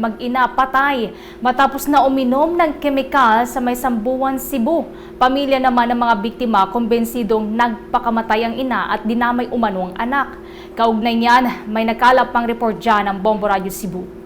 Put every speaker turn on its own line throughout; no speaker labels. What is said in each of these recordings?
Mag-ina patay matapos na uminom ng kemikal sa may Sambuan, Cebu. Pamilya naman ng mga biktima kumbensidong nagpakamatay ang ina at dinamay umano ang anak. Kaugnay niyan, may nakalap pang report dyan ng Bombo Radio Cebu.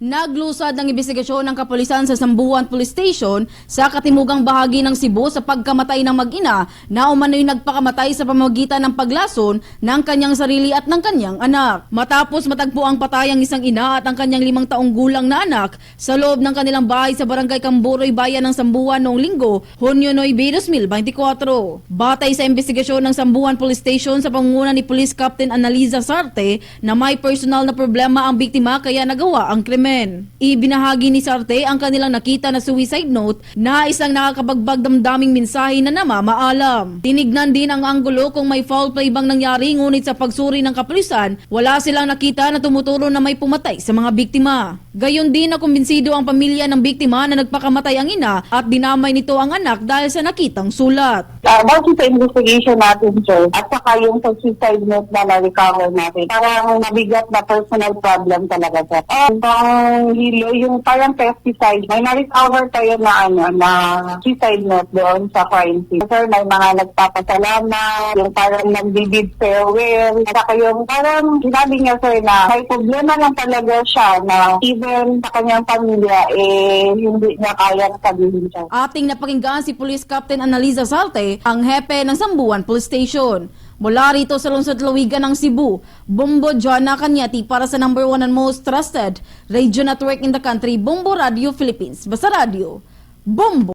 Naglusad ng investigasyon ng kapulisan sa Sambuan Police Station sa katimugang bahagi ng Cebu sa pagkamatay ng mag-ina na umano'y nagpakamatay sa pamamagitan ng paglason ng kanyang sarili at ng kanyang anak. Matapos matagpo ang patay ang isang ina at ang kanyang limang taong gulang na anak sa loob ng kanilang bahay sa barangay Camburoy, bayan ng Sambuan noong linggo, Hunyo 9, 2024. Batay sa investigasyon ng Sambuan Police Station sa pangunguna ni Police Captain Analiza Sarte na may personal na problema ang biktima kaya nagawa ang krimen. Ibinahagi ni Sarte ang kanilang nakita na suicide note na isang nakakabagbag damdaming mensahe na namamaalam. Tinignan din ang anggulo kung may foul play bang nangyari ngunit sa pagsuri ng kapulisan, wala silang nakita na tumuturo na may pumatay sa mga biktima. Gayon din na kumbinsido ang pamilya ng biktima na nagpakamatay ang ina at dinamay nito ang anak dahil sa nakitang sulat.
Uh, base sa investigation natin, sir, at saka yung sa suicide note na na-recover natin, parang mabigat na personal problem talaga, sir. And ang hilo, yung parang pesticide, may na-recover tayo na, ano, na suicide note doon sa crime scene. Sir, may mga nagpapasalamat, yung parang nagbibid farewell, at saka yung parang sinabi niya, sir, na may problema lang talaga siya na even sa kanyang pamilya, eh, hindi niya kayang sabihin siya.
Ating napakinggan si Police Captain Analiza Salte, ang hepe ng Sambuan Police Station. Mula rito sa lungsod Lawigan ng Cebu, Bombo Joanna Cañati para sa number one and most trusted radio network in the country, Bombo Radio Philippines. Basta Radio, Bombo!